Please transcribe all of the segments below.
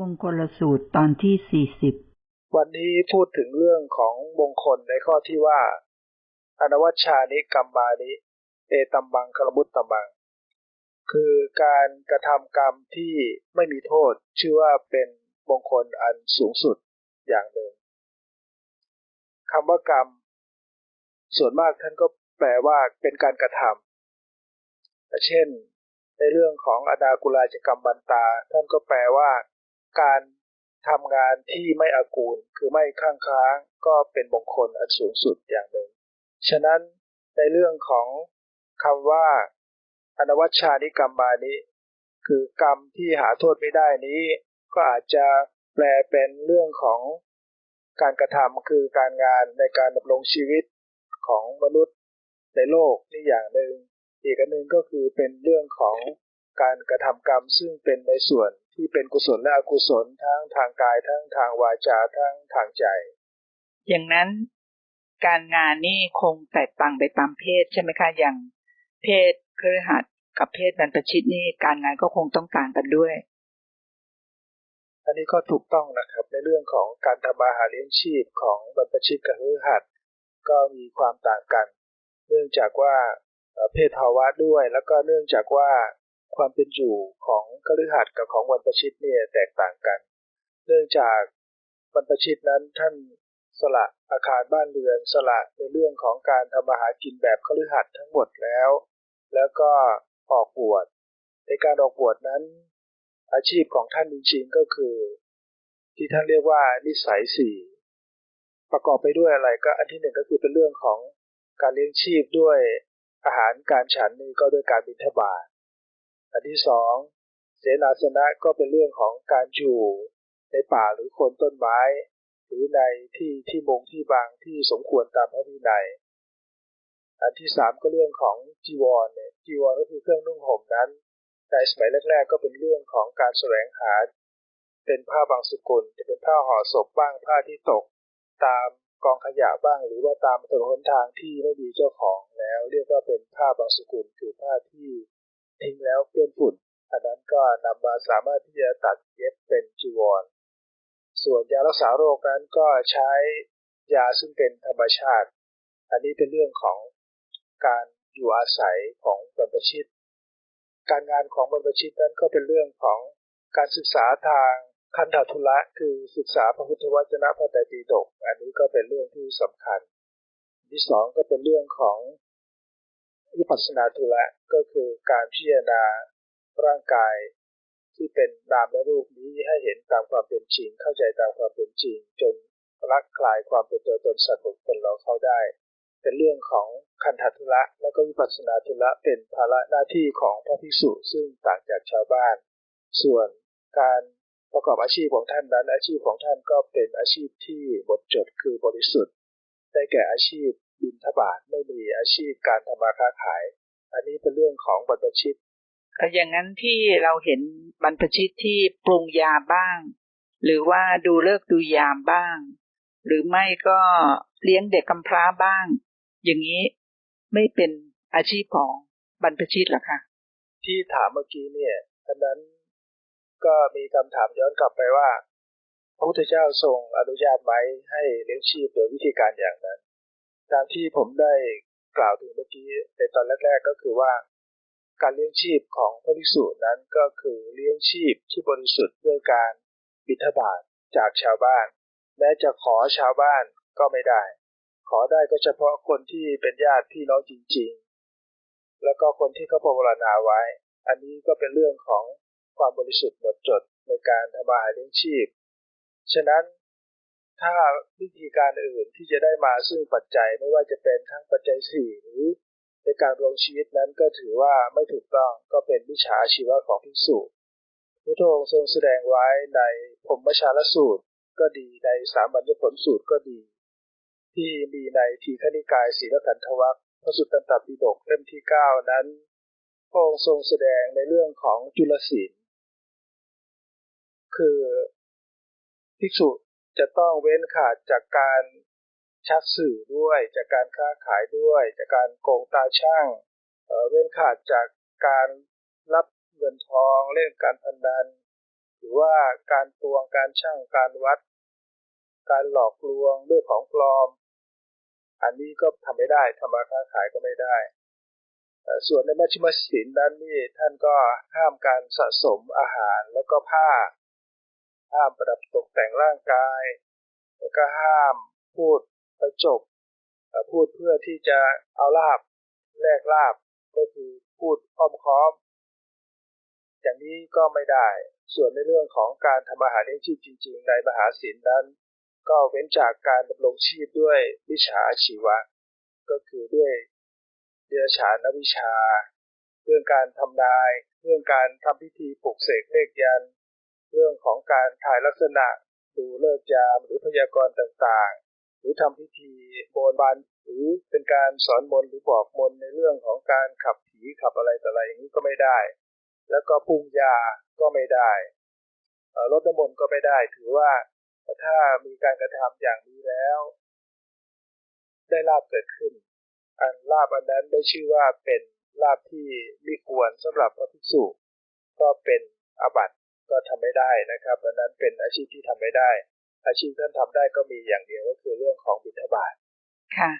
มงคลสูตรตอนที่สี่สิบวันนี้พูดถึงเรื่องของมงคลในข้อที่ว่า อนวัชชานิกัมบานิเอตัมบังคารมุตตัมบัง คือการกระทำกรรมที่ไม่มีโทษ ชื่อว่าเป็นมงคลอันสูงสุดอย่างหนึ่งคำว่ากรรม ส่วนมากท่านก็แปลว่าเป็นการกระทำเช่น ในเรื่องของอนากุลาจกรรมบันตา ท่านก็แปลว่า การทำงานที่ไม่อากูล คือไม่ข้างค้าง ก็เป็นมงคลอันสูงสุดอย่างหนึ่ง ฉะนั้นในเรื่องของคำว่า อนวัชชานิกรรมมานี้ คือกรรมที่หาโทษไม่ได้นี้ ก็อาจจะแปลเป็นเรื่องของการกระทำคือการงานในการดำรงชีวิตของมนุษย์ในโลกนี่อย่างหนึ่งอีกอันหนึ่งก็คือเป็นเรื่องของการกระทำกรรมซึ่งเป็นในส่วน ที่เป็นกุศลและอกุศลทั้งทางกายทั้งทางวาจาทั้งทางใจ อย่างนั้นการงานนี่คงแตกต่างไปตามเพศใช่ไหมคะอย่างเพศเครือขัดกับเพศบรรพชิตนี่การงานก็คงต้องต่างกันด้วย อันนี้ก็ถูกต้องนะครับ ในเรื่องของการทำมาหาเลี้ยงชีพของบรรพชิตกับฤหัสก็มีความต่างกัน เนื่องจากว่าเอ่อเพศภาวะด้วย แล้วก็เนื่องจากว่า ความเป็นอยู่ของคฤหัสถ์กับของบรรพชิตเนี่ยแตกต่างกัน เนื่องจากบรรพชิตนั้นท่านสละอาคารบ้านเรือนสละในเรื่องของการทำมาหากินแบบคฤหัสถ์ทั้งหมดแล้ว แล้วก็ออกบวชในการออกบวชนั้น อาชีพของท่านจริงๆก็คือ ที่ท่านเรียกว่านิสัยสี่ประกอบไปด้วยอะไรก็อันที่หนึ่งก็คือเป็นเรื่องของการเลี้ยงชีพด้วยอาหารการฉันนี่ก็ด้วยการบิณฑบาต อันที่สองเสนาสนะก็เป็นเรื่องของการอยู่ในป่าหรือคนต้นไม้ หรือในที่ที่มงที่บางที่สมควรตามพระวินัยอันที่สามก็เรื่องของจีวรเนี่ยจีวรก็คือเครื่องนุ่งห่มนั้นในสมัยแรกๆ ก็เป็นเรื่องของการแสวงหา เป็นผ้าบางสกุล จะเป็นผ้าห่อศพบ้างผ้าที่ตก ตามกองขยะบ้าง หรือว่าตามถนนหนทางที่ไม่มีเจ้าของแล้ว เรียกว่าเป็นผ้าบางสกุลคือผ้าที่ ทิ้งแล้วเปื้อนฝุ่น อันนั้นก็นำมาสามารถที่จะตัดเย็บเป็นจีวร ส่วนยารักษาโรคนั้นก็ใช้ยาซึ่งเป็นธรรมชาติ อันนี้เป็นเรื่องของการอยู่อาศัยของบรรพชิต การงานของบรรพชิตนั้นก็เป็นเรื่องของการศึกษาทางคันธทุละคือศึกษาพระพุทธวจนะพระไตรปิฎกอันนี้ก็เป็นเรื่องที่สำคัญ ที่สองก็เป็นเรื่องของ วิปัสสนาทุละก็คือการพิจารณาร่างกายที่เป็นนามและรูปนี้ให้เห็นตามความเป็นจริง เข้าใจตามความเป็นจริง จนรักคลายความเป็นตัวตนสัตว์บุคคลเราเข้าได้ เป็นเรื่องของคันธทุละแล้วก็วิปัสสนาทุละเป็นภาระหน้าที่ของพระภิกษุซึ่งต่างจากชาวบ้าน ส่วนการประกอบอาชีพของท่านนั้นอาชีพของท่านก็เป็นอาชีพที่บทจดคือบริสุทธิ์ ได้แก่อาชีพ บินทบาทไม่มีอาชีพการทำมาค้าขาย อันนี้เป็นเรื่องของบรรพชิตเอ่ออย่างนั้นที่เราเห็นบรรพชิตที่ปรุงยาบ้าง หรือว่าดูเลิกษ์ดูยามบ้าง หรือไม่ก็เลี้ยงเด็กกำพร้าบ้าง อย่างนี้ไม่เป็นอาชีพของบรรพชิตหรอคะที่ถามเมื่อกี้เนี่ยอันนั้นก็มีคำถามย้อนกลับไปว่า พระพุทธเจ้าทรงอนุญาตไหมให้เลี้ยงชีพโดยวิธีการอย่างนั้น ตามที่ผมได้กล่าวถึงเมื่อกี้ในตอนแรกๆก็คือว่า การเลี้ยงชีพของพระภิกษุนั้นก็คือเลี้ยงชีพที่บริสุทธิ์ด้วยการบิณฑบาตจากชาวบ้านแม้จะขอชาวบ้านก็ไม่ได้ ขอได้ก็เฉพาะคนที่เป็นญาติพี่น้องจริง ๆ แล้วก็คนที่เขาภาวนาไว้ อันนี้ก็เป็นเรื่องของความบริสุทธิ์หมดจดในการทำมาหาเลี้ยงชีพ ฉะนั้น ถ้าวิธีการอื่นที่จะได้มาซึ่งปัจจัยไม่ว่าจะเป็นทั้งปัจจัยสี่หรือในการรวมชีวิตนั้นก็ถือว่าไม่ถูกต้องก็เป็นวิชาชีวะของภิกษุพระองค์ทรงแสดงไว้ในพรหมชาลสูตรก็ดีในสามัญญผลสูตรก็ดี ที่มีในทีฆนิกายศีลขันธวัคพระสุตตันตปิฎกเล่มที่เก้านั้นพระองค์ทรงแสดงในเรื่องของจุลศีลคือภิกษุ จะต้องเว้นขาดจากการชักสื่อด้วย จากการค้าขายด้วย จากการโกงตาช่างเเว้นขาดจากการรับเงินทองเล่นการพนัน หรือว่าการตวงการช่างการวัด การหลอกลวงด้วยของปลอม อันนี้ก็ทำไม่ได้ทำมาค้าขายก็ไม่ได้ส่วนในมัชฌิมศีลนั้นนี่ท่านก็ห้ามการสะสมอาหารแล้วก็ผ้า ห้ามประดับตกแต่งร่างกาย แล้วก็ห้ามพูดประจบพูดเพื่อที่จะเอาลาบแลกลาบก็คือพูดอ้อมค้อม อย่างนี้ก็ไม่ได้ ส่วนในเรื่องของการทำอาหารเลี้ยงชีพจริง ๆ ในมหาศีลนั้น ก็เว้นจากการดำรงชีพด้วยวิชาชีวะ ก็คือด้วยเดรัจฉานวิชา เรื่องการทำนาย เรื่องการทำพิธีปลุกเสกเลขยันต์ เรื่องของการถ่ายลักษณะดูเลิกยามหรือพยากรณ์ต่างๆ หรือทำพิธีโบนบานหรือเป็นการสอนมนต์หรือบอกมนต์ในเรื่องของการขับผีขับอะไรต่ออะไรอย่างนี้ก็ไม่ได้ แล้วก็ปรุงยาก็ไม่ได้ลดน้ำมนต์ก็ไม่ได้ ถือว่าถ้ามีการกระทำอย่างนี้แล้ว ได้ลาบเกิดขึ้น อันลาบอันนั้นได้ชื่อว่าเป็นลาบที่ไม่ควรสำหรับพระภิกษุ ก็เป็นอาบัติ ก็ทำไม่ได้นะครับอันนั้นเป็นอาชีพที่ทำไม่ได้ อาชีพท่านทำได้ก็มีอย่างเดียวก็คือเรื่องของบิณฑบาตค่ะ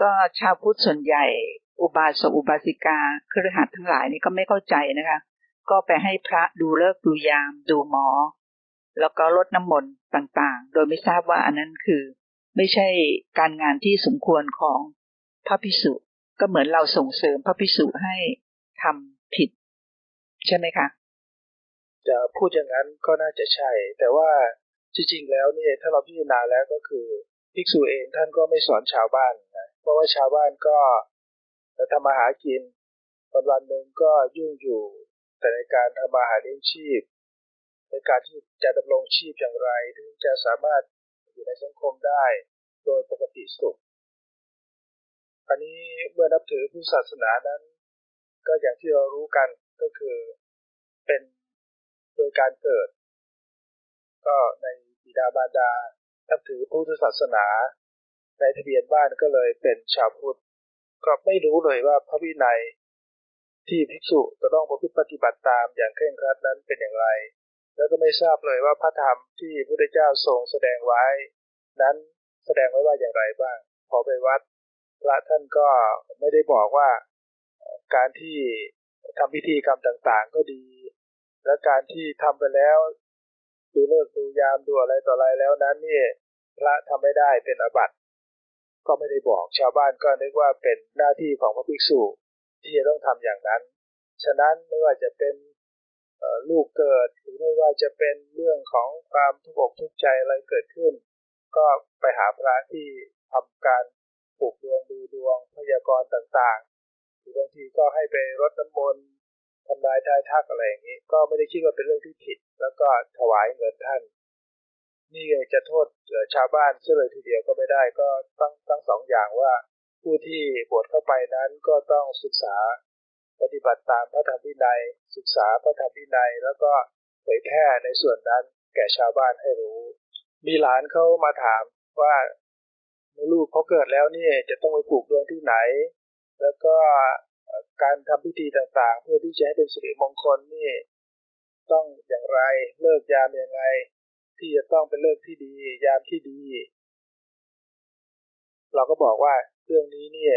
ก็ชาวพุทธส่วนใหญ่ อุบาสกอุบาสิกาคฤหัสถ์ทั้งหลายนี่ก็ไม่เข้าใจนะคะ ก็ไปให้พระดูเลิกดูยาม ดูหมอ แล้วก็ลดน้ำมนต์ต่างๆ โดยไม่ทราบว่าอันนั้นคือ ไม่ใช่การงานที่สมควรของพระพิสุก็เหมือนเราส่งเสริมพระพิสุให้ทำผิด ใช่ไหมคะ จะพูดอย่างนั้นก็น่าจะใช่ แต่ว่าจริงๆแล้วเนี่ยถ้าเราพิจารณาแล้วก็คือภิกษุเองท่านก็ไม่สอนชาวบ้านนะเพราะว่าชาวบ้านก็ทำมาหากินวันวันหนึ่งก็ยุ่งอยู่แต่ในการทำมาหาเลี้ยงชีพ ในการที่จะดำรงชีพอย่างไร ถึงจะสามารถอยู่ในสังคมได้โดยปกติสุขอันนี้เมื่อนับถือพุทธศาสนานั้น ก็อย่างที่เรารู้กันก็คือเป็น ดยการเกิด ก็ในบิดาบารดานับถือพุทธศาสนา ในทะเบียนบ้านก็เลยเป็นชาวพุทธก็ไม่รู้เลยว่าพระวินัยที่ภิกษุจะต้องประพฤติปฏิบัติตามอย่างเคร่งครัดนั้นเป็นอย่างไร แล้วก็ไม่ทราบเลยว่าพระธรรมที่พระพุทธเจ้าทรงแสดงไว้ นั้นแสดงไว้ว่าอย่างไรบ้าง พอไปวัดพระท่านก็ไม่ได้บอกว่าการที่ทำพิธีกรรมต่างๆ ก็ดี และการที่ทำไปแล้ว ดูเลิกดูยามดูอะไรต่ออะไรแล้วนั้นนี่พระทำไม่ได้เป็นอบัติก็ไม่ได้บอกชาวบ้านก็นึกว่าเป็นหน้าที่ของพระภิกษุที่จะต้องทำอย่างนั้น ฉะนั้นไม่ว่าจะเป็นลูกเกิดหรือไม่ว่าจะเป็นเรื่องของความทุกข์อกทุกข์ใจอะไรเกิดขึ้น ก็ไปหาพระที่ทำการปลูกดวงดูดวงพยากรณ์ต่างๆหรือบางทีก็ให้ไปรดน้ำมนต์ ทำนายทายทักอะไรอย่างนี้ ก็ไม่ได้คิดว่าเป็นเรื่องที่ผิด แล้วก็ถวายเงินท่าน นี่จะโทษชาวบ้านเสียเลยทีเดียวก็ไม่ได้ก็ตั้งตั้งสองอย่างว่า ผู้ที่บวชเข้าไปนั้นก็ต้องศึกษาปฏิบัติตามพระธรรมวินัย ศึกษาพระธรรมวินัย แล้วก็เผยแพร่ในส่วนนั้นแก่ชาวบ้านให้รู้ มีหลานเขามาถามว่าเมื่อลูกเขาเกิดแล้วนี่จะต้องไปผูกดวงที่ไหน แล้วก็ การทำพิธีต่างๆ เพื่อที่จะให้เป็นสิริมงคลนี่ ต้องอย่างไรเลิกยามยังไงที่จะต้องเป็นเลิกที่ดี ยามที่ดี เราก็บอกว่าเรื่องนี้เนี่ย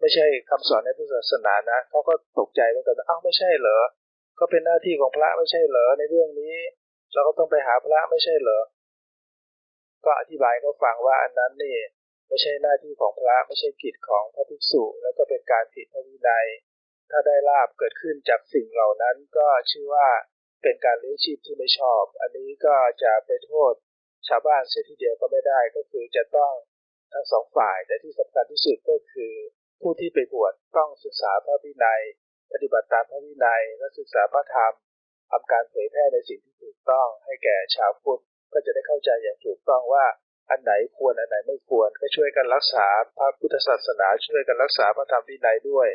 ไม่ใช่คำสอนในพุทธศาสนานะเขาก็ตกใจเหมือนกันอ้าวไม่ใช่เหรอก็เป็นหน้าที่ของพระไม่ใช่เหรอในเรื่องนี้ เราก็ต้องไปหาพระไม่ใช่เหรอก็อธิบายเขาฟังว่าอันนั้นนี่ ไม่ใช่หน้าที่ของพระไม่ใช่กิจของพระภิกษุ แล้วก็เป็นการผิดพระวินัย ถ้าได้ลาบเกิดขึ้นจากสิ่งเหล่านั้นก็ชื่อว่าเป็นการเลี้ยงชีพที่ไม่ชอบ อันนี้ก็จะไปโทษชาวบ้านเสียทีเดียวก็ไม่ได้ก็คือจะต้องทั้งสองฝ่ายแต่ที่สำคัญที่สุดก็คือ ผู้ที่ไปบวชต้องศึกษาพระวินัย ปฏิบัติตามพระวินัยและศึกษาพระธรรมทำการเผยแพร่ในสิ่งที่ถูกต้องให้แก่ชาวพุทธก็จะได้เข้าใจอย่างถูกต้องว่า อันไหนควรอันไหนไม่ควร ก็ช่วยกันรักษาพระพุทธศาสนาช่วยกันรักษาพระธรรมวินัยด้วย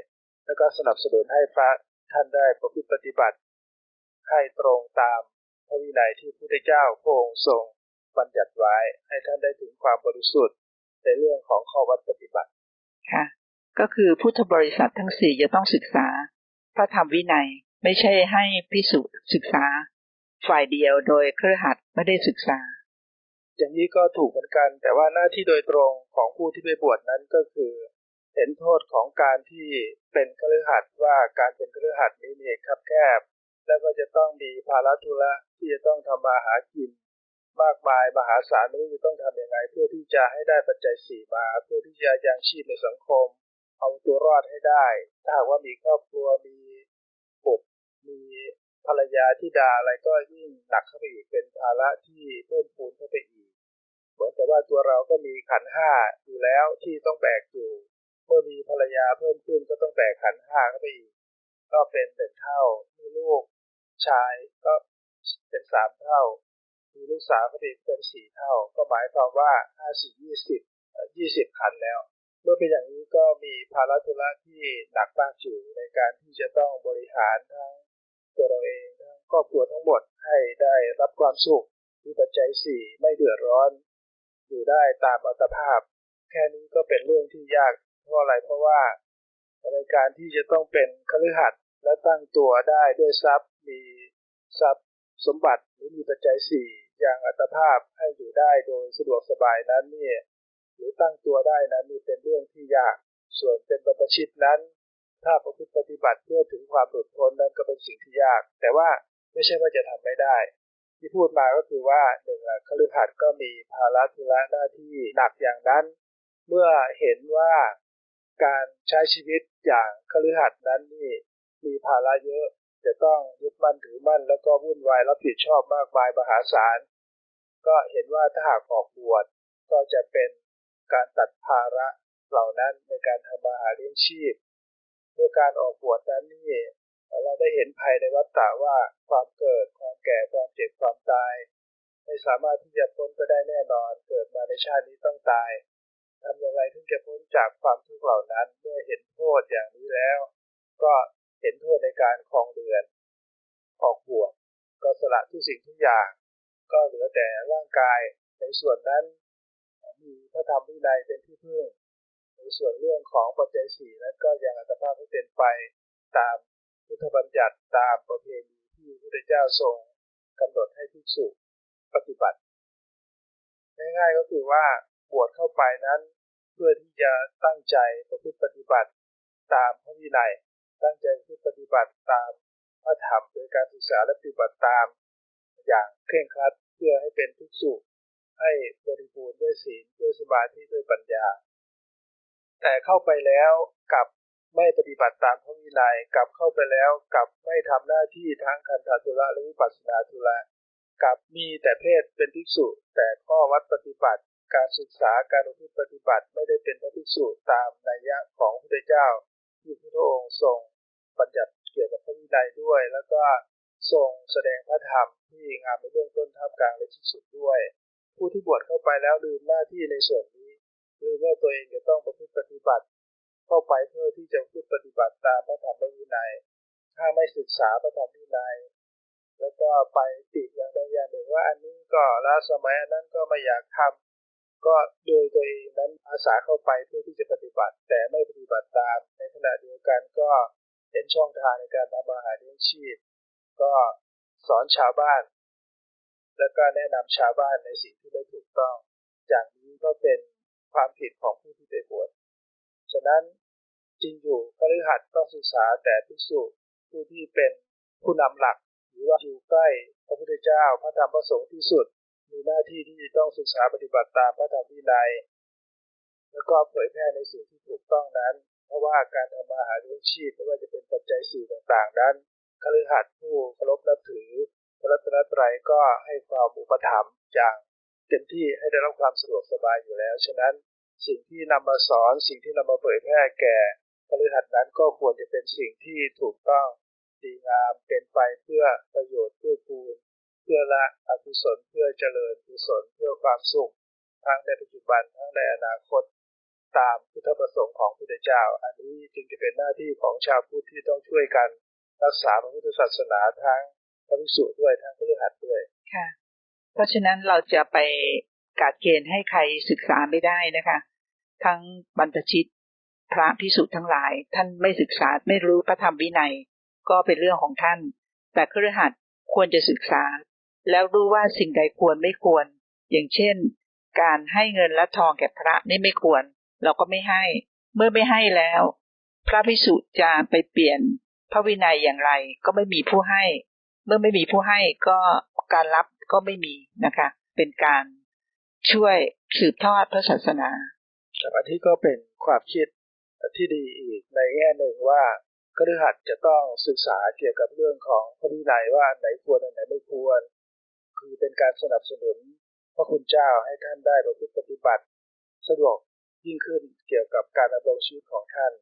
แล้วก็สนับสนุนให้พระท่านได้ประพฤติปฏิบัติ ให้ตรงตามพระวินัยที่พระพุทธเจ้าพระองค์ทรงบัญญัติไว้ให้ท่านได้ถึงความบริสุทธิ์ในเรื่องของข้อวัดปฏิบัติค่ะก็คือพุทธบริษัททั้งสี่จะต้องศึกษา พระธรรมวินัยไม่ใช่ให้พิสุศึกษา ฝ่ายเดียวโดยเครือขัดไม่ได้ศึกษา อย่างนี้ก็ถูกเหมือนกัน แต่ว่าหน้าที่โดยตรงของผู้ที่ไปบวชนั้นก็คือ เห็นโทษของการที่เป็นเครือขัดว่าการเป็นเครือขัดนี้เนี่ยคับแคบ แล้วก็จะต้องมีภาระธุระที่จะต้องทำมาหากิน มากมายมหาศาลไม่รู้จะต้องทำยังไง เพื่อที่จะให้ได้ปัจจัยสี่มา เพื่อที่จะยังชีพในสังคม เอาตัวรอดให้ได้ ถ้าหากว่ามีครอบครัวมีบุตรมีภรรยาที่ดาอะไรก็ยิ่งหนักเข้าไปอีกเป็นภาระที่เพิ่มพูนเข้าไปอีก เหมือนกับว่าตัวเราก็มีขันห้าอยู่แล้วที่ต้องแบกอยู่ เมื่อมีภรรยาเพิ่มขึ้นก็ต้องแบกขันห้าเข้าไปอีก ก็เป็นหนึ่งเท่า มีลูกชายก็เป็นสามเท่า มีลูกสาวก็เป็นสี่เท่า ก็หมายความว่าห้าสี่ยี่สิบยี่สิบขันแล้ว เมื่อเป็นอย่างนี้ก็มีภาระธุระที่หนักมากอยู่ในการที่จะต้องบริหารทั้งตัวเราเองทั้งครอบครัวทั้งหมดให้ได้รับความสุขมีปัจจัยสี่ไม่เดือดร้อน อยู่ได้ตามอัตภาพ แค่นี้ก็เป็นเรื่องที่ยากเพราะอะไรเพราะว่าในการที่จะต้องเป็นคฤหัสถ์และตั้งตัวได้ด้วยทรัพย์มีทรัพย์สมบัติหรือมีปัจจัยสี่อย่างอัตภาพให้อยู่ได้โดยสะดวกสบายนั้นเนี่ยหรือตั้งตัวได้นั้นนี่เป็นเรื่องที่ยาก ส่วนเป็นบรรพชิตนั้น ถ้าประพฤติปฏิบัติเพื่อถึงความหลุดพ้นนั้นก็เป็นสิ่งที่ยาก แต่ว่าไม่ใช่ว่าจะทำไม่ได้ ที่พูดมาก็คือว่าหนึ่งคฤหัสถ์ก็มีภาระธุระหน้าที่หนักอย่างนั้น เมื่อเห็นว่าการใช้ชีวิตอย่างคฤหัสถ์นั้นนี่มีภาระเยอะ จะต้องยึดมั่นถือมั่น แล้วก็วุ่นวายรับผิดชอบมากมายมหาศาลก็เห็นว่าถ้าหากออกบวชก็จะเป็นการตัดภาระเหล่านั้นในการทำมาหาเลี้ยงชีพเมื่อการออกบวชนั้นนี่ เราได้เห็นภัยในวัฏฏะว่าความเกิดความแก่ความเจ็บความตาย ไม่สามารถที่จะพ้นไปได้แน่นอน เกิดมาในชาตินี้ต้องตายทำอย่างไรถึงจะพ้นจากความทุกข์เหล่านั้น เมื่อเห็นโทษอย่างนี้แล้ว ก็เห็นโทษในการคลองเรือน ออกบวชก็สละทุกสิ่งทุกอย่าง ก็เหลือแต่ร่างกายในส่วนนั้น มีพระธรรมวินัยเป็นที่พึ่ง ในส่วนเรื่องของปัจจัยสี่นั้นก็ยังอัตภาพให้เป็นไปตาม พุทธบัญญัติตามประเพณีที่พระพุทธเจ้าทรงกำหนดให้ภิกษุปฏิบัติ ง่ายๆก็คือว่าบวชเข้าไปนั้นเพื่อที่จะตั้งใจประพฤติปฏิบัติตามพระวินัยตั้งใจประพฤติปฏิบัติตามพระธรรมโดยการศึกษาและปฏิบัติตาม อย่างเคร่งครัดเพื่อให้เป็นภิกษุให้บริบูรณ์ด้วยศีลด้วยสมาธิด้วยปัญญา แต่เข้าไปแล้วกับ ไม่ปฏิบัติตามพระวินัยกลับเข้าไปแล้วกลับไม่ทำหน้าที่ทั้งคันธทุระและวิปัสสนาทุระกลับมีแต่เพศเป็นภิกษุ แต่ข้อวัดปฏิบัติ การศึกษาการอุทิศปฏิบัติไม่ได้เป็นพระภิกษุตามนัยยะของพระพุทธเจ้า ที่พระองค์ทรงบัญญัติเกี่ยวกับพระวินัยด้วย แล้วก็ทรงแสดงพระธรรมที่งามในเบื้องต้นท่ามกลางและที่สุดด้วย ผู้ที่บวชเข้าไปแล้วลืมหน้าที่ในส่วนนี้ลืมว่าตัวเองจะต้องประพฤติปฏิบัติ เข้าไปเพื่อที่จะพูดปฏิบัติตามพระธรรมวินัย ถ้าไม่ศึกษาพระธรรมวินัย แล้วก็ไปติดอย่างใดอย่างหนึ่งว่าอันนี้ก็ล้วสมัยอันนั้นก็ไม่อยากทำก็โดยตัวเองนั้นอาสาเข้าไปเพื่อที่จะปฏิบัติ แต่ไม่ปฏิบัติตาม ในขณะเดียวกันก็เห็นช่องทางในการทำมาหาเลี้ยงชีพ ก็สอนชาวบ้าน แล้วก็แนะนำชาวบ้านในสิ่งที่ไม่ถูกต้องอย่างนี้ก็เป็นความผิดของผู้ที่ไปบวช ฉะนั้นจริงอยู่คฤหัสถ์ต้องศึกษาแต่ภิกษุผู้ที่เป็นผู้นำหลัก หรือว่าอยู่ใกล้พระพุทธเจ้าพระธรรมพระสงฆ์ที่สุด มีหน้าที่ที่จะต้องศึกษาปฏิบัติตามพระธรรมวินัยแล้วก็เผยแพร่ในสิ่งที่ถูกต้องนั้น เพราะว่าการทำมาหาเลี้ยงชีพไม่ว่าจะเป็นปัจจัยสี่ต่างๆ นั้นคฤหัสถ์ผู้เคารพนับถือพระรัตนตรัยก็ให้ความอุปถัมภ์อย่างเต็มที่ให้ได้รับความสะดวกสบายอยู่แล้ว ฉะนั้น สิ่งที่นำมาสอนสิ่งที่นำมาเผยแพร่แก่คฤหัสถ์นั้นก็ควรจะเป็นสิ่งที่ถูกต้องดีงามเป็นไปเพื่อประโยชน์เพื่อคูณเพื่อละอกุศลเพื่อเจริญกุศลเพื่อความสุข ทั้งในปัจจุบันทั้งในอนาคต ตามพุทธประสงค์ของพระพุทธเจ้า อันนี้จึงจะเป็นหน้าที่ของชาวพุทธที่ต้องช่วยกัน รักษาพระพุทธศาสนาทั้งพระภิกษุด้วยทั้งคฤหัสด้วยค่ะ เพราะฉะนั้นเราจะไปกาดเกณฑ์ให้ใครศึกษาไม่ได้นะคะ ทั้งบรรพชิต พระพิสุทั้งหลาย ท่านไม่ศึกษาไม่รู้พระธรรมวินัย ก็เป็นเรื่องของท่าน แต่คฤหัสถ์ควรจะศึกษา แล้วรู้ว่าสิ่งใดควรไม่ควร อย่างเช่น การให้เงินและทองแก่พระนี่ไม่ควร เราก็ไม่ให้ เมื่อไม่ให้แล้ว พระภิกษุจะไปเปลี่ยนพระวินัยอย่างไรก็ไม่มีผู้ให้ เมื่อไม่มีผู้ให้ก็การรับก็ไม่มีนะคะ เป็นการช่วยสืบทอดพระศาสนา อันที่ก็เป็นความคิดที่ดีอีกในแง่หนึ่งว่าคฤหัสถ์จะต้องศึกษาเกี่ยวกับเรื่องของพระวินัยว่าอันไหนควรอันไหนไม่ควร คือเป็นการสนับสนุนพระคุณเจ้าให้ท่านได้ประพฤติปฏิบัติ สะดวกยิ่งขึ้นเกี่ยวกับการดำรงชีวิตของท่าน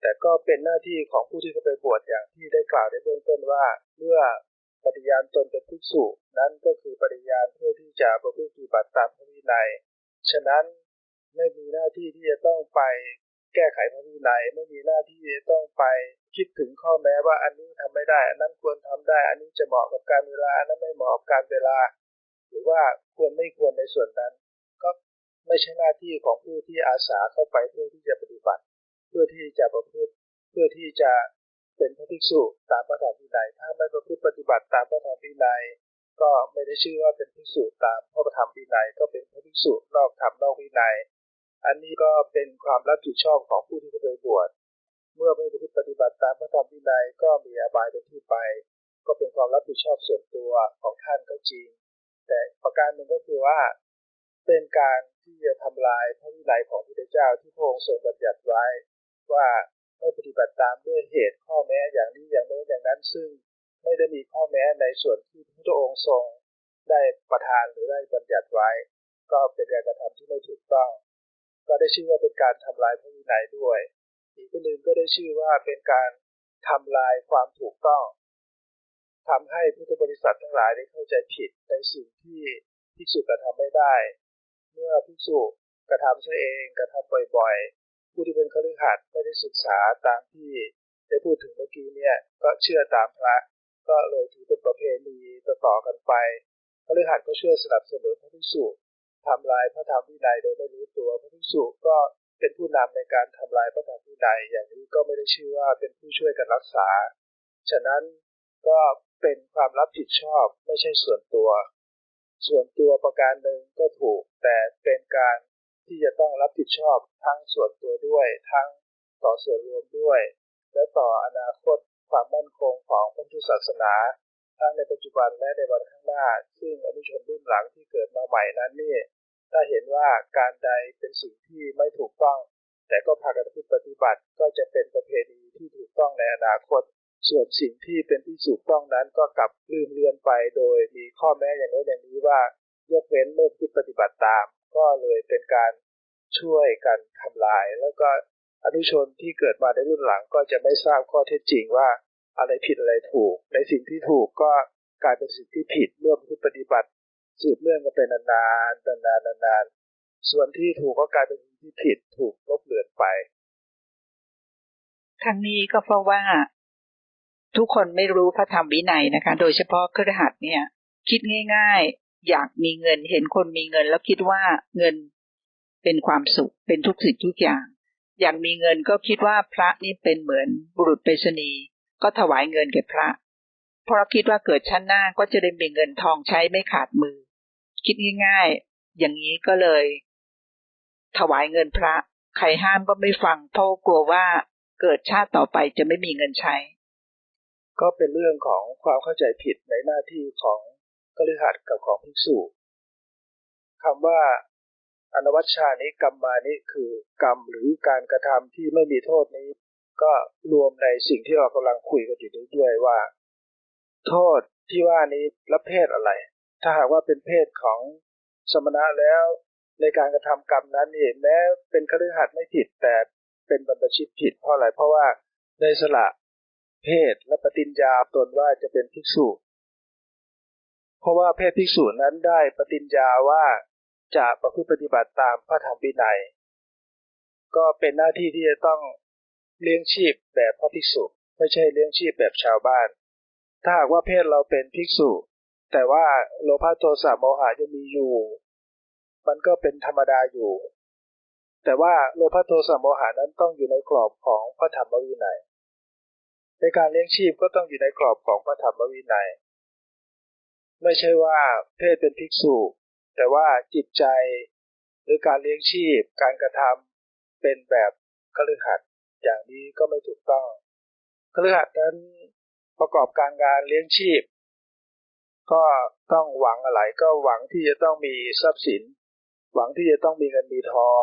แต่ก็เป็นหน้าที่ของผู้ที่เข้าไปบวชอย่างที่ได้กล่าวในเบื้องต้นว่าเมื่อปฏิญาณตนเป็นภิกษุนั้นก็คือปฏิญาณเพื่อที่จะประพฤติปฏิบัติตามพระวินัย ฉะนั้น ไม่มีหน้าที่ที่จะต้องไปแก้ไขพระวินัยไม่มีหน้าที่จะต้องไปคิดถึงข้อแม้ว่าอันนี้ทำไม่ได้ อันนั้นควรทำได้ อันนี้จะเหมาะกับการเวลาอันนั้นไม่เหมาะกับการเวลา หรือว่าควรไม่ควรในส่วนนั้น ก็ไม่ใช่หน้าที่ของผู้ที่อาสาเข้าไปเพื่อที่จะปฏิบัติ เพื่อที่จะประพฤติเพื่อที่จะเป็นพระภิกษุตามพระธรรมวินัยถ้าไม่ประพฤติปฏิบัติตามพระธรรมวินัยก็ไม่ได้ชื่อว่าเป็นภิกษุตามพระธรรมวินัยก็เป็นพระภิกษุนอกธรรมนอกวินัย อันนี้ก็เป็นความรับผิดชอบของผู้ที่เคยบวช เมื่อไม่ประพฤติปฏิบัติตามพระธรรมวินัยก็มีอบายเป็นที่ไป ก็เป็นความรับผิดชอบส่วนตัวของท่านก็จริง แต่ประการหนึ่งก็คือว่า เป็นการที่จะทำลายพระวินัยของพระพุทธเจ้าที่พระองค์ทรงบัญญัติไว้ ว่าไม่ปฏิบัติตามด้วยเหตุข้อแม้อย่างนี้อย่างโน้นอย่างนั้นซึ่งไม่ได้มีข้อแม้ในส่วนที่พระองค์ทรงได้ประทานหรือได้บัญญัติไว้ ก็เป็นการกระทำที่ไม่ถูกต้อง ก็ได้ชื่อว่าเป็นการทำลายพระวินัยด้วย อีกหนึ่งก็ได้ชื่อว่าเป็นการทำลายความถูกต้องทำให้พุทธบริษัททั้งหลายได้เข้าใจผิดในสิ่งที่ภิกษุกระทำไม่ได้ เมื่อภิกษุกระทำซะเองกระทำบ่อยๆ ผู้ที่เป็นคฤหัสถ์ไม่ได้ศึกษาตามที่ได้พูดถึงเมื่อกี้เนี่ยก็เชื่อตามพระก็เลยถือเป็นประเพณีต่อๆกันไปคฤหัสถ์ก็ช่วยสนับสนุนพระภิกษุ ทำลายพระธรรมวินัยโดยไม่รู้ตัวพระภิกษุก็เป็นผู้นำในการทำลายพระธรรมวินัยอย่างนี้ก็ไม่ได้ชื่อว่าเป็นผู้ช่วยกันรักษา ฉะนั้นก็เป็นความรับผิดชอบไม่ใช่ส่วนตัว ส่วนตัวประการหนึ่งก็ถูก แต่เป็นการที่จะต้องรับผิดชอบทั้งส่วนตัวด้วย ทั้งต่อส่วนรวมด้วย และต่ออนาคตความมั่นคงของพุทธศาสนา ทั้งในปัจจุบันและในวันข้างหน้า ซึ่งอนุชนรุ่นหลังที่เกิดมาใหม่นั้นนี่ถ้าเห็นว่าการใดเป็นสิ่งที่ไม่ถูกต้อง แต่ก็พากันปฏิบัติก็จะเป็นประเพณีที่ถูกต้องในอนาคต ส่วนสิ่งที่เป็นที่ถูกต้องนั้นก็กลับลืมเลือนไป โดยมีข้อแม้อย่างนี้อย่างนี้ว่ายกเว้นเมื่อผู้ปฏิบัติตาม ก็เลยเป็นการช่วยกันทำลาย แล้วก็อนุชนที่เกิดมาในรุ่นหลังก็จะไม่ทราบข้อเท็จจริงว่า อะไรผิดอะไรถูก ในสิ่งที่ถูกก็กลายเป็นสิ่งที่ผิดเมื่อผู้ปฏิบัติ สืบเนื่องกันเป็นนานๆนานๆนานๆส่วนที่ถูกก็กลายเป็นสิ่งที่ผิดถูกลบเลือนไปทั้งนี้ก็เพราะว่า ทุกคนไม่รู้พระธรรมวินัยนะคะ โดยเฉพาะเครหัสเนี่ย คิดง่าย ๆ อยากมีเงินเห็นคนมีเงิน แล้วคิดว่าเงินเป็นความสุขเป็นทุกสิ่งทุกอย่าง อยากมีเงินก็คิดว่าพระนี่เป็นเหมือนบุรุษไปรษณีย์ ก็ถวายเงินแก่พระ เพราะคิดว่าเกิดชั้นหน้าก็จะได้มีเงินทองใช้ไม่ขาดมือ คิดง่ายๆ อย่างนี้ก็เลย ถวายเงินพระ ใครห้ามก็ไม่ฟังเพราะกลัวว่าเกิดชาติต่อไปจะไม่มีเงินใช้ ก็เป็นเรื่องของความเข้าใจผิดในหน้าที่ของกฤหัสกับของภิกษุคำว่าอนวัชชานิกรรมมานิคือกรรมหรือการกระทำที่ไม่มีโทษนี้ ก็รวมในสิ่งที่เรากำลังคุยกันอยู่ด้วยว่า โทษที่ว่านี้ละเพศอะไร ถ้าหากว่าเป็นเพศของสมณะแล้วในการกระทำกรรมนั้นนี่แม้เป็นคฤหัสถ์ไม่ผิดแต่เป็นบรรพชิตผิดเพราะอะไรเพราะว่าได้สละเพศและปฏิญญาตนว่าจะเป็นภิกษุ เพราะว่าเพศภิกษุนั้นได้ปฏิญญาว่าจะประพฤติปฏิบัติตามพระธรรมวินัย ก็เป็นหน้าที่ที่จะต้อง เลี้ยงชีพแบบพระภิกษุ ไม่ใช่เลี้ยงชีพแบบชาวบ้าน ถ้าหากว่าเพศเราเป็นภิกษุ แต่ว่าโลภะโทสะโมหะยังมีอยู่ มันก็เป็นธรรมดาอยู่ แต่ว่าโลภะโทสะโมหะนั้นต้องอยู่ในกรอบของพระธรรมวินัยในการเลี้ยงชีพก็ต้องอยู่ในกรอบของพระธรรมวินัย ไม่ใช่ว่าเพศเป็นภิกษุ แต่ว่าจิตใจหรือการเลี้ยงชีพ การกระทำเป็นแบบคฤหัสถ์ อย่างนี้ก็ไม่ถูกต้องคฤหัสถ์นั้นประกอบการงานเลี้ยงชีพ ก็ต้องหวังอะไรก็หวังที่จะต้องมีทรัพย์สิน หวังที่จะต้องมีเงินมีทอง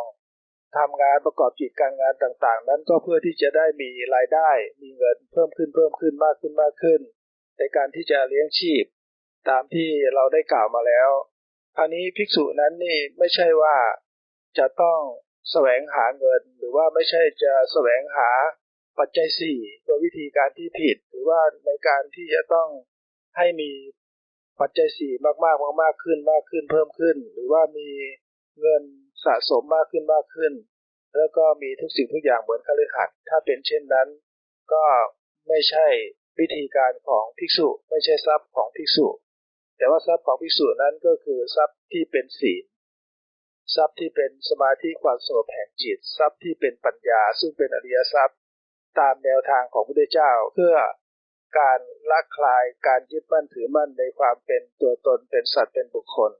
ทำงานประกอบกิจการงานต่างๆ นั้นก็เพื่อที่จะได้มีรายได้ มีเงินเพิ่มขึ้นเพิ่มขึ้นมากขึ้นมากขึ้น ในการที่จะเลี้ยงชีพ ตามที่เราได้กล่าวมาแล้วอันนี้ภิกษุนั้นนี่ไม่ใช่ว่าจะต้อง แสวงหาเงิน หรือว่าไม่ใช่จะแสวงหาปัจจัยสี่โดยวิธีการที่ผิด หรือว่าในการที่จะต้องให้มีปัจจัยสี่มากๆมากๆขึ้นมากขึ้นเพิ่มขึ้น หรือว่ามีเงินสะสมมากขึ้นมากขึ้น แล้วก็มีทุกสิ่งทุกอย่างเหมือนคฤหัสถ์ถ้าเป็นเช่นนั้น ก็ไม่ใช่วิธีการของภิกษุ ไม่ใช่ทรัพย์ของภิกษุ แต่ว่าทรัพย์ของภิกษุนั้นก็คือทรัพย์ที่เป็นศีล ทรัพย์ที่เป็นสมาธิความสงบแห่งจิต ทรัพย์ที่เป็นปัญญา ซึ่งเป็นอริยทรัพย์ ตามแนวทางของพระพุทธเจ้าเพื่อการละคลายการยึดมั่นถือมั่นในความเป็นตัวตนเป็นสัตว์เป็นบุคคล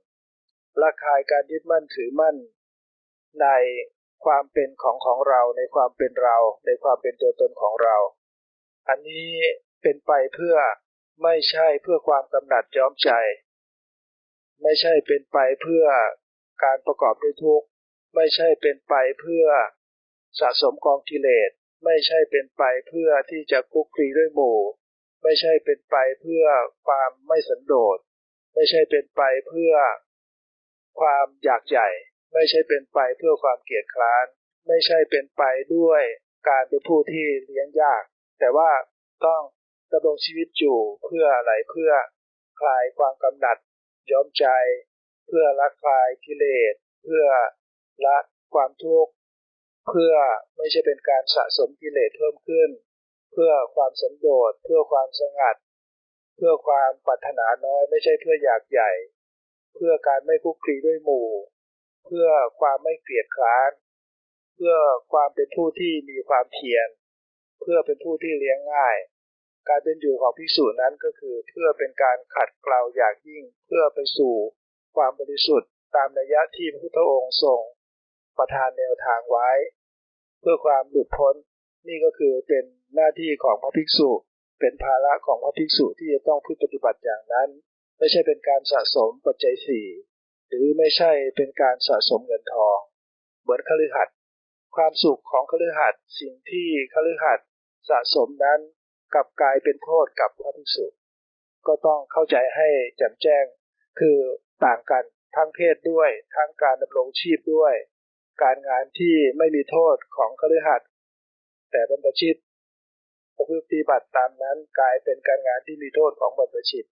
ละคลายการยึดมั่นถือมั่น ในความเป็นของของเราในความเป็นเรา ในความเป็นตัวตนของเรา อันนี้เป็นไปเพื่อไม่ใช่เพื่อความกำหนัดย้อมใจ ไม่ใช่เป็นไปเพื่อ การประกอบด้วยทุกข์ไม่ใช่เป็นไปเพื่อสะสมกองกิเลส ไม่ใช่เป็นไปเพื่อที่จะคุกคีด้วยหมู่ ไม่ใช่เป็นไปเพื่อความไม่สันโดษ ไม่ใช่เป็นไปเพื่อความอยากใหญ่ ไม่ใช่เป็นไปเพื่อความเกียดคร้าน ไม่ใช่เป็นไปด้วยการเป็นผู้ที่เลี้ยงยาก แต่ว่าต้องดำรงชีวิตอยู่เพื่ออะไรเพื่อคลายความกำหนัดย้อมใจ เพื่อละคลายกิเลส เพื่อละความทุกข์เพื่อไม่ใช่เป็นการสะสมกิเลสเพิ่มขึ้น เพื่อความสันโดษเพื่อความสงัด เพื่อความปรารถนาน้อยไม่ใช่เพื่ออยากใหญ่ เพื่อการไม่คุกคีด้วยหมู่ เพื่อความไม่เกลียดคร้าน เพื่อความเป็นผู้ที่มีความเพียรเพื่อเป็นผู้ที่เลี้ยงง่าย การเป็นอยู่ของภิกษุนั้นก็คือ เพื่อเป็นการขัดเกลาอย่างยิ่ง เพื่อไปสู่ ความบริสุทธิ์ตามนัยยะที่พระพุทธองค์ทรงประทานแนวทางไว้ เพื่อความหลุดพ้นนี่ก็คือเป็นหน้าที่ของพระภิกษุ เป็นภาระของพระภิกษุที่จะต้องพึ่ปฏิบัติอย่างนั้น ไม่ใช่เป็นการสะสมปัจจัยสี่หรือไม่ใช่เป็นการสะสมเงินทอง เหมือนคฤหัสถ์ความสุขของคฤหัสถ์สิ่งที่คฤหัสถ์สะสมนั้นกลับกลายเป็นโทษกับพระภิกษุ ก็ต้องเข้าใจให้แจ่มแจ้ง คือ ต่างกันทั้งเพศด้วย ทั้งการดำรงชีพด้วย การงานที่ไม่มีโทษของคฤหัสถ์แต่บรรพชิตประพฤติปฏิบัติตามนั้นกลายเป็นการงานที่มีโทษของบรรพชิต